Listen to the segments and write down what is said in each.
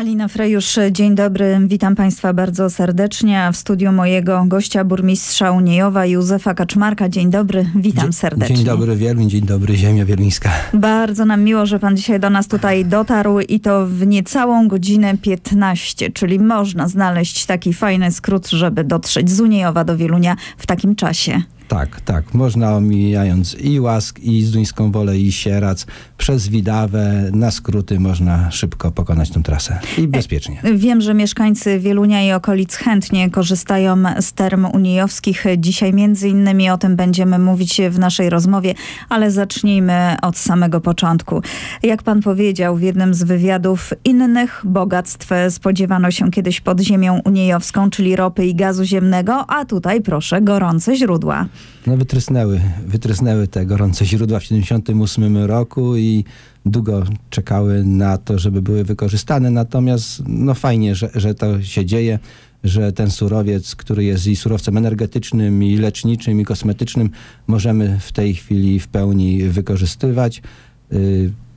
Alina Frejusz, dzień dobry. Witam Państwa bardzo serdecznie. W studiu mojego gościa, burmistrza Uniejowa Józefa Kaczmarka. Dzień dobry, witam dzień, serdecznie. Dzień dobry Wieluń, dzień dobry Ziemia Wieluńska. Bardzo nam miło, że Pan dzisiaj do nas tutaj dotarł i to w niecałą godzinę 15, czyli można znaleźć taki fajny skrót, żeby dotrzeć z Uniejowa do Wielunia w takim czasie. Tak, tak. Można omijając i Łask, i Zduńską Wolę, i Sierac, przez Widawę, na skróty można szybko pokonać tę trasę i bezpiecznie. Wiem, że mieszkańcy Wielunia i okolic chętnie korzystają z term unijowskich. Dzisiaj między innymi o tym będziemy mówić w naszej rozmowie, ale zacznijmy od samego początku. Jak pan powiedział w jednym z wywiadów, innych bogactw spodziewano się kiedyś pod ziemią unijowską, czyli ropy i gazu ziemnego, a tutaj proszę, gorące źródła. No wytrysnęły, wytrysnęły te gorące źródła w 1978 roku i długo czekały na to, żeby były wykorzystane. Natomiast no fajnie, że, że to się dzieje, że ten surowiec, który jest i surowcem energetycznym, i leczniczym, i kosmetycznym, możemy w tej chwili w pełni wykorzystywać.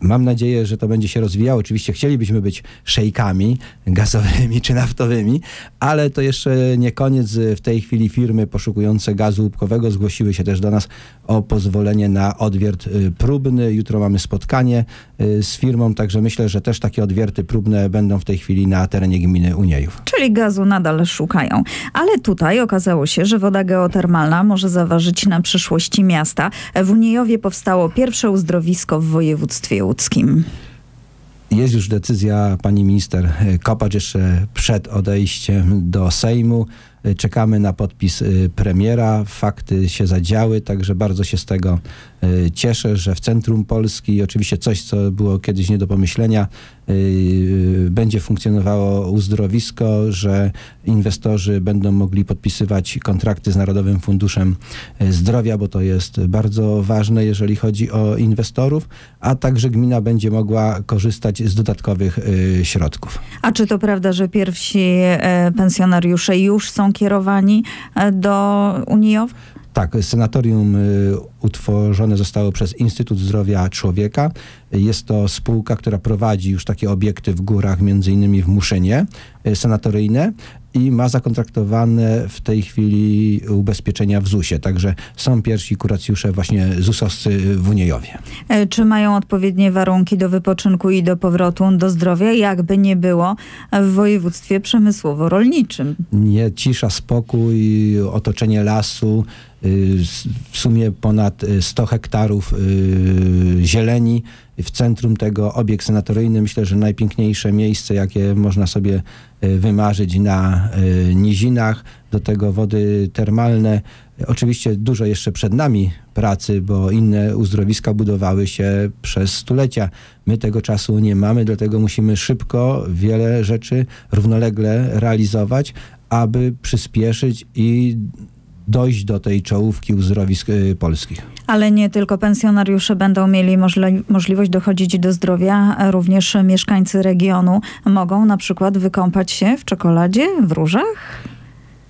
Mam nadzieję, że to będzie się rozwijało. Oczywiście chcielibyśmy być szejkami gazowymi czy naftowymi, ale to jeszcze nie koniec. W tej chwili firmy poszukujące gazu łupkowego zgłosiły się też do nas o pozwolenie na odwiert y, próbny. Jutro mamy spotkanie y, z firmą, także myślę, że też takie odwierty próbne będą w tej chwili na terenie gminy Uniejów. Czyli gazu nadal szukają. Ale tutaj okazało się, że woda geotermalna może zaważyć na przyszłości miasta. W Uniejowie powstało pierwsze uzdrowisko w województwie Jest już decyzja pani minister Kopacz jeszcze przed odejściem do Sejmu. Czekamy na podpis premiera. Fakty się zadziały, także bardzo się z tego cieszę, że w centrum Polski, oczywiście coś, co było kiedyś nie do pomyślenia, będzie funkcjonowało uzdrowisko, że inwestorzy będą mogli podpisywać kontrakty z Narodowym Funduszem Zdrowia, bo to jest bardzo ważne, jeżeli chodzi o inwestorów, a także gmina będzie mogła korzystać z dodatkowych środków. A czy to prawda, że pierwsi pensjonariusze już są kierowani do Unijowa? Tak, senatorium utworzone zostało przez Instytut Zdrowia Człowieka. Jest to spółka, która prowadzi już takie obiekty w górach, między innymi w Muszynie, sanatoryjne i ma zakontraktowane w tej chwili ubezpieczenia w ZUS-ie. Także są pierwsi kuracjusze właśnie ZUS-owscy w Uniejowie. Czy mają odpowiednie warunki do wypoczynku i do powrotu do zdrowia, jakby nie było w województwie przemysłowo-rolniczym? Nie, cisza, spokój, otoczenie lasu, w sumie ponad 100 hektarów zieleni. W centrum tego obiekt senatoryjny, myślę, że najpiękniejsze miejsce, jakie można sobie wymarzyć na nizinach. Do tego wody termalne. Oczywiście dużo jeszcze przed nami pracy, bo inne uzdrowiska budowały się przez stulecia. My tego czasu nie mamy, dlatego musimy szybko wiele rzeczy równolegle realizować, aby przyspieszyć i dojść do tej czołówki uzdrowisk polskich. Ale nie tylko pensjonariusze będą mieli możli możliwość dochodzić do zdrowia, również mieszkańcy regionu mogą na przykład wykąpać się w czekoladzie, w różach?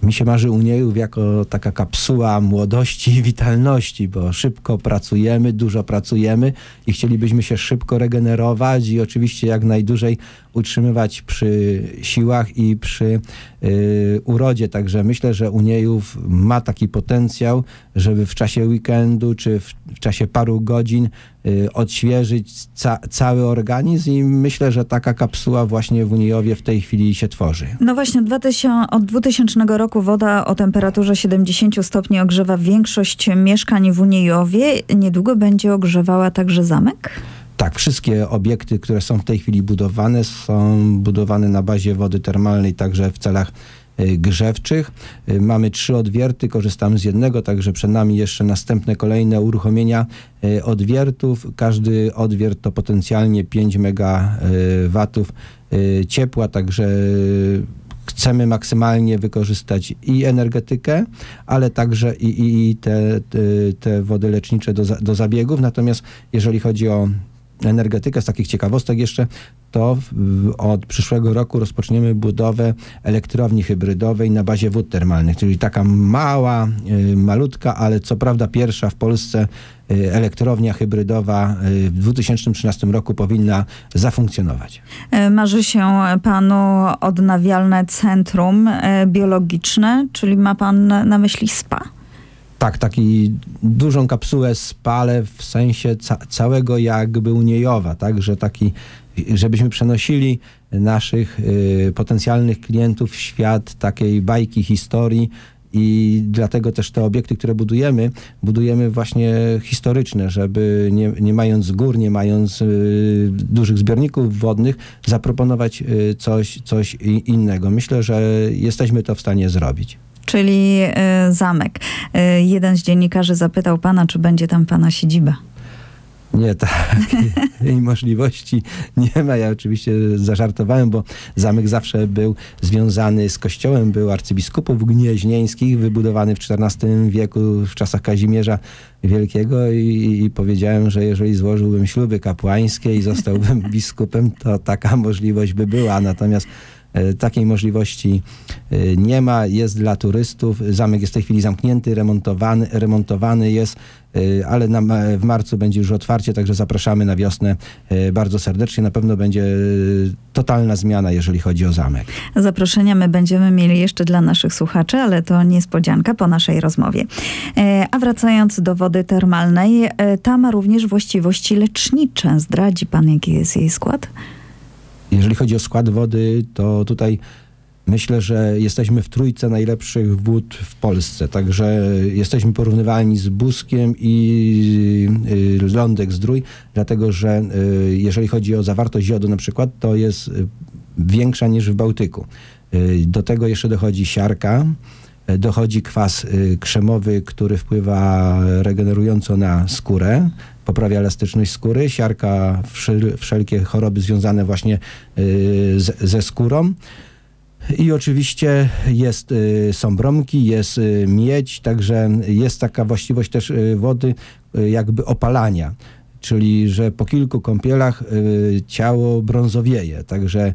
Mi się marzy Uniejów jako taka kapsuła młodości i witalności, bo szybko pracujemy, dużo pracujemy i chcielibyśmy się szybko regenerować i oczywiście jak najdłużej utrzymywać przy siłach i przy y, urodzie. Także myślę, że Uniejów ma taki potencjał, żeby w czasie weekendu czy w, w czasie paru godzin odświeżyć ca cały organizm i myślę, że taka kapsuła właśnie w Uniejowie w tej chwili się tworzy. No właśnie, 2000, od 2000 roku woda o temperaturze 70 stopni ogrzewa większość mieszkań w Uniejowie. Niedługo będzie ogrzewała także zamek? Tak, wszystkie obiekty, które są w tej chwili budowane, są budowane na bazie wody termalnej, także w celach grzewczych. Mamy trzy odwierty, korzystamy z jednego, także przed nami jeszcze następne kolejne uruchomienia odwiertów. Każdy odwiert to potencjalnie 5 MW ciepła, także chcemy maksymalnie wykorzystać i energetykę, ale także i, i te, te, te wody lecznicze do, do zabiegów. Natomiast jeżeli chodzi o energetykę, z takich ciekawostek jeszcze, to od przyszłego roku rozpoczniemy budowę elektrowni hybrydowej na bazie wód termalnych, czyli taka mała, y, malutka, ale co prawda pierwsza w Polsce y, elektrownia hybrydowa y, w 2013 roku powinna zafunkcjonować. Marzy się panu odnawialne centrum biologiczne, czyli ma pan na myśli SPA? Tak, taki dużą kapsułę spalę w sensie ca całego jakby Uniejowa, tak, że taki, żebyśmy przenosili naszych y, potencjalnych klientów w świat takiej bajki, historii, i dlatego też te obiekty, które budujemy, budujemy właśnie historyczne, żeby nie, nie mając gór, nie mając y, dużych zbiorników wodnych, zaproponować y, coś, coś innego. Myślę, że jesteśmy to w stanie zrobić czyli y, zamek. Y, jeden z dziennikarzy zapytał pana, czy będzie tam pana siedziba. Nie, takiej możliwości nie ma. Ja oczywiście zażartowałem, bo zamek zawsze był związany z kościołem. Był arcybiskupów gnieźnieńskich, wybudowany w XIV wieku w czasach Kazimierza Wielkiego i, i powiedziałem, że jeżeli złożyłbym śluby kapłańskie i zostałbym biskupem, to taka możliwość by była. Natomiast E, takiej możliwości e, nie ma, jest dla turystów. Zamek jest w tej chwili zamknięty, remontowany, remontowany jest, e, ale na, w marcu będzie już otwarcie, także zapraszamy na wiosnę bardzo serdecznie. Na pewno będzie totalna zmiana, jeżeli chodzi o zamek. Zaproszenia my będziemy mieli jeszcze dla naszych słuchaczy, ale to niespodzianka po naszej rozmowie. A wracając do wody termalnej, ta ma również właściwości lecznicze. Zdradzi pan, jaki jest jej skład? Jeżeli chodzi o skład wody, to tutaj myślę, że jesteśmy w trójce najlepszych wód w Polsce. Także jesteśmy porównywalni z Buskiem i y, Lądek Zdrój, dlatego że y, jeżeli chodzi o zawartość jodu na przykład, to jest y, większa niż w Bałtyku. Do tego jeszcze dochodzi siarka, dochodzi kwas krzemowy, który wpływa regenerująco na skórę, poprawia elastyczność skóry, siarka wszelkie choroby związane właśnie y, z, ze skórą. I oczywiście jest, y, są bromki, jest y, miedź, także jest taka właściwość też wody jakby opalania, czyli że po kilku kąpielach ciało brązowieje, także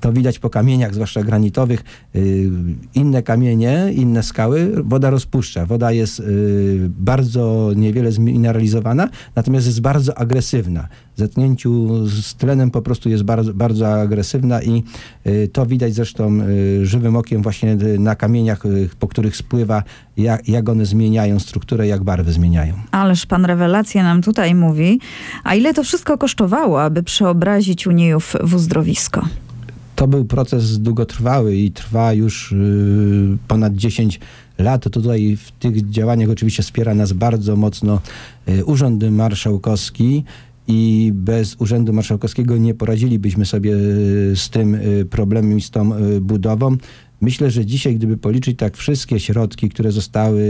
to widać po kamieniach, zwłaszcza granitowych. Y, inne kamienie, inne skały, woda rozpuszcza. Woda jest y, bardzo niewiele zmineralizowana, natomiast jest bardzo agresywna. W zetknięciu z tlenem po prostu jest bardzo, bardzo agresywna i y, to widać zresztą żywym okiem właśnie na kamieniach, po których spływa, jak, jak one zmieniają strukturę, jak barwy zmieniają. Ależ pan rewelację nam tutaj mówi. A ile to wszystko kosztowało, aby przeobrazić Unijów w uzdrowisko? To był proces długotrwały i trwa już y, ponad 10 lat. To tutaj w tych działaniach oczywiście wspiera nas bardzo mocno y, Urząd Marszałkowski i bez Urzędu Marszałkowskiego nie poradzilibyśmy sobie y, z tym problemem i z tą budową. Myślę, że dzisiaj, gdyby policzyć tak wszystkie środki, które zostały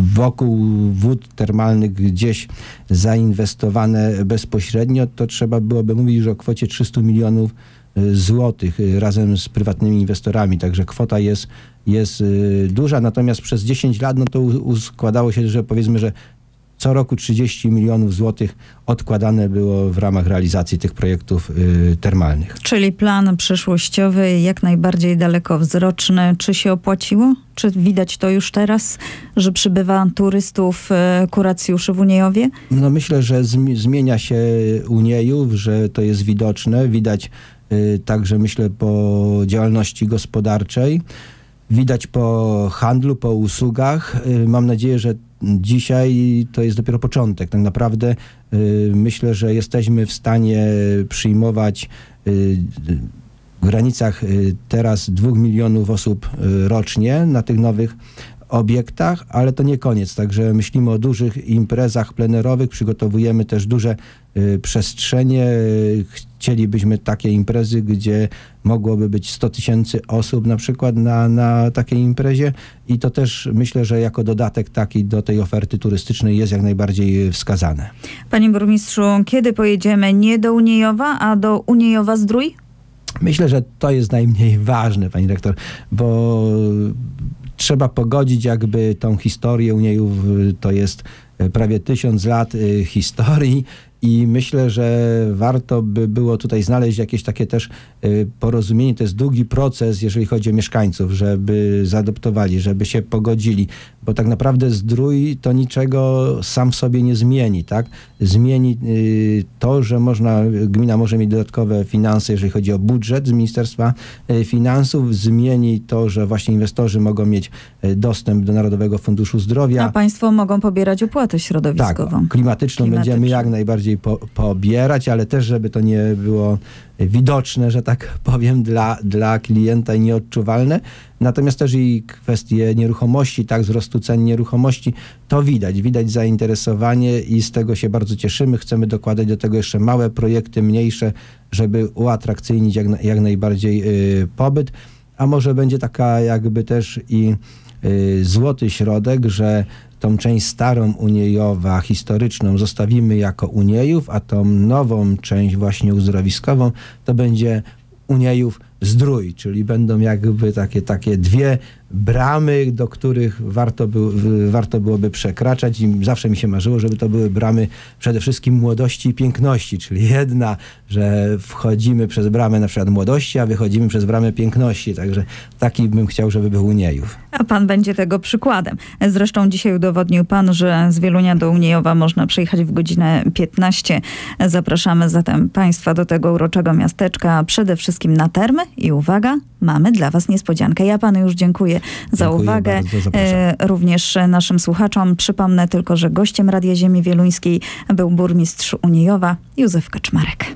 wokół wód termalnych gdzieś zainwestowane bezpośrednio, to trzeba byłoby mówić już o kwocie 300 milionów y, złotych y, razem z prywatnymi inwestorami. Także kwota jest, jest y, duża, natomiast przez 10 lat no to składało się, że powiedzmy, że co roku 30 milionów złotych odkładane było w ramach realizacji tych projektów y, termalnych. Czyli plan przyszłościowy jak najbardziej dalekowzroczny. Czy się opłaciło? Czy widać to już teraz, że przybywa turystów, y, kuracjuszy w Uniejowie? No myślę, że zmienia się Uniejów, że to jest widoczne. Widać y, także myślę po działalności gospodarczej. Widać po handlu, po usługach. Y, mam nadzieję, że dzisiaj to jest dopiero początek. Tak naprawdę y, myślę, że jesteśmy w stanie przyjmować y, w granicach teraz dwóch milionów osób rocznie na tych nowych obiektach, ale to nie koniec. Także myślimy o dużych imprezach plenerowych, przygotowujemy też duże y, przestrzenie. Chcielibyśmy takie imprezy, gdzie mogłoby być 100 tysięcy osób na przykład na, na takiej imprezie i to też myślę, że jako dodatek taki do tej oferty turystycznej jest jak najbardziej wskazane. Panie burmistrzu, kiedy pojedziemy nie do Uniejowa, a do Uniejowa Zdrój? Myślę, że to jest najmniej ważne, pani rektor, bo trzeba pogodzić jakby tą historię. Uniejów, to jest e, prawie tysiąc lat e, historii I myślę, że warto by było tutaj znaleźć jakieś takie też y, porozumienie. To jest długi proces, jeżeli chodzi o mieszkańców, żeby zaadoptowali, żeby się pogodzili, bo tak naprawdę zdrój to niczego sam w sobie nie zmieni, tak? Zmieni y, to, że można, gmina może mieć dodatkowe finanse, jeżeli chodzi o budżet z Ministerstwa y, Finansów, zmieni to, że właśnie inwestorzy mogą mieć dostęp do Narodowego Funduszu Zdrowia. A państwo mogą pobierać opłatę Tak, środowiskową. klimatyczną będziemy Klimatyczną. jak najbardziej po, pobierać, ale też, żeby to nie było widoczne, że tak powiem, dla, dla klienta i nieodczuwalne. Natomiast też i kwestie nieruchomości, tak, wzrostu cen nieruchomości, to widać. Widać zainteresowanie i z tego się bardzo cieszymy. Chcemy dokładać do tego jeszcze małe projekty, mniejsze, żeby uatrakcyjnić jak, jak najbardziej y, pobyt. A może będzie taka jakby też i y, złoty środek, że tą część starą uniejowa, historyczną zostawimy jako uniejów, a tą nową część właśnie uzdrowiskową to będzie uniejów zdrój, czyli będą jakby takie, takie dwie bramy, do których warto, był, warto byłoby przekraczać i zawsze mi się marzyło, żeby to były bramy przede wszystkim młodości i piękności, czyli jedna, że wchodzimy przez bramę na przykład młodości, a wychodzimy przez bramę piękności, także taki bym chciał, żeby był uniejów. A pan będzie tego przykładem. Zresztą dzisiaj udowodnił pan, że z Wielunia do Uniejowa można przyjechać w godzinę 15. Zapraszamy zatem państwa do tego uroczego miasteczka, przede wszystkim na termy i uwaga, mamy dla was niespodziankę. Ja panu już dziękuję za Dziękuję uwagę. bardzo. E, Również naszym słuchaczom przypomnę tylko, że gościem Radia Ziemi Wieluńskiej był burmistrz Uniejowa Józef Kaczmarek.